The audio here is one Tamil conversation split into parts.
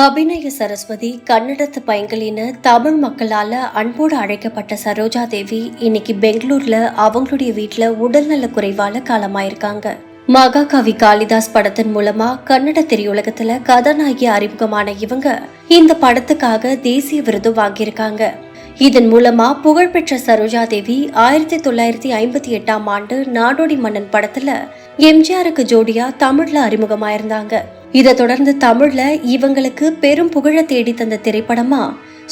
அபிநய சரஸ்வதி கன்னடத்து பையங்களின்னு தமிழ் மக்களால அன்போடு அழைக்கப்பட்ட சரோஜா தேவி இன்னைக்கு பெங்களூர்ல அவங்களுடைய வீட்டுல உடல்நல குறைவால காலமாயிருக்காங்க. மகாகவி காளிதாஸ் படத்தின் மூலமா கன்னட திரையுலகத்துல கதாநாயகி அறிமுகமான இவங்க இந்த படத்துக்காக தேசிய விருது வாங்கியிருக்காங்க. இதன் மூலமா புகழ்பெற்ற சரோஜா தேவி ஆயிரத்தி தொள்ளாயிரத்தி ஐம்பத்தி எட்டாம் ஆண்டு நாடோடி மன்னன் படத்துல எம்ஜிஆருக்கு ஜோடியா தமிழ்ல அறிமுகமாயிருந்தாங்க. இதை தொடர்ந்து தமிழ்ல இவங்களுக்கு பெரும் புகழ தேடி தந்த திரைப்படமா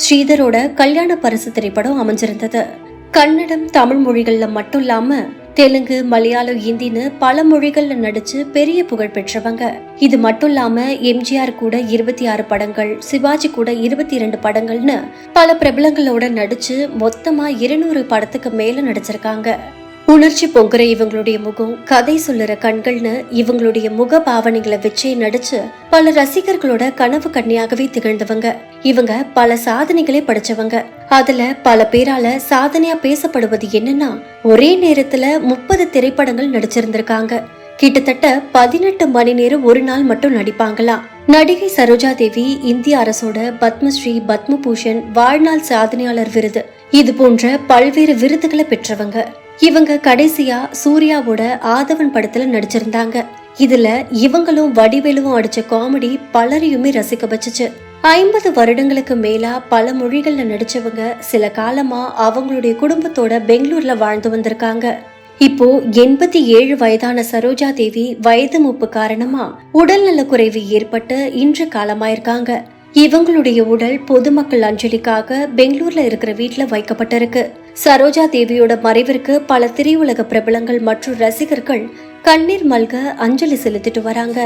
ஸ்ரீதரோட கல்யாண பரிசு திரைப்படம் அமைஞ்சிருந்தது. கன்னடம் தமிழ் மொழிகள்ல மட்டும் இல்லாம தெலுங்கு மலையாளம் இந்தின்னு பல மொழிகள்ல நடிச்சு பெரிய புகழ் பெற்றவங்க. இது மட்டும் இல்லாம எம்ஜிஆர் கூட இருபத்தி ஆறு படங்கள் சிவாஜி கூட இருபத்தி இரண்டு படங்கள்னு பல பிரபலங்களோட நடிச்சு மொத்தமா இருநூறு படத்துக்கு மேல நடிச்சிருக்காங்க. உணர்ச்சி பொங்குற இவங்களுடைய முகம் கதை சொல்லுற கண்கள்னு இவங்களுடைய முக பாவனைகளை வச்சே நடிச்சு பல ரசிகர்களோட கனவு கண்ணியாகவே திகழ்ந்தவங்க. இவங்க பல சாதனைகளை படைச்சவங்க. அதுல பல பேரால சாதனையா பேசப்படுவது என்னன்னா ஒரே நேரத்துல முப்பது திரைப்படங்கள் நடிச்சிருந்திருக்காங்க. கிட்டத்தட்ட பதினெட்டு மணி நேரம் ஒரு நாள் மட்டும் நடிப்பாங்களாம் நடிகை சரோஜா தேவி இந்திய அரசோட பத்மஸ்ரீ பத்மபூஷன் வாழ்நாள் சாதனையாளர் விருது. இது போன்ற பல்வேறு விருதுகளை பெற்றவங்க. இவங்க கடைசியா சூர்யாவோட ஆதவன் படத்துல நடிச்சிருந்தாங்க. இதுல இவங்களும் வடிவேலுவும் அடிச்ச காமெடி பலரையுமே ரசிக்க வச்சுச்சு. ஐம்பது வருடங்களுக்கு மேலா பல மொழிகள்ல நடிச்சவங்க சில காலமா அவங்களுடைய குடும்பத்தோட பெங்களூர்ல வாழ்ந்து வந்திருக்காங்க. இப்போ எண்பத்தி ஏழு வயதான சரோஜா தேவி வயது மூப்பு காரணமா உடல்நல குறைவு ஏற்பட்டு இன்று காலமாயிருக்காங்க. இவங்களுடைய உடல் பொதுமக்கள் அஞ்சலிக்காக பெங்களூர்ல இருக்கிற வீட்டுல வைக்கப்பட்டிருக்கு. சரோஜா தேவியோட மறைவிற்கு பல திரையுலக பிரபலங்கள் மற்றும் ரசிகர்கள் கண்ணீர் மல்க அஞ்சலி செலுத்திட்டு வராங்க.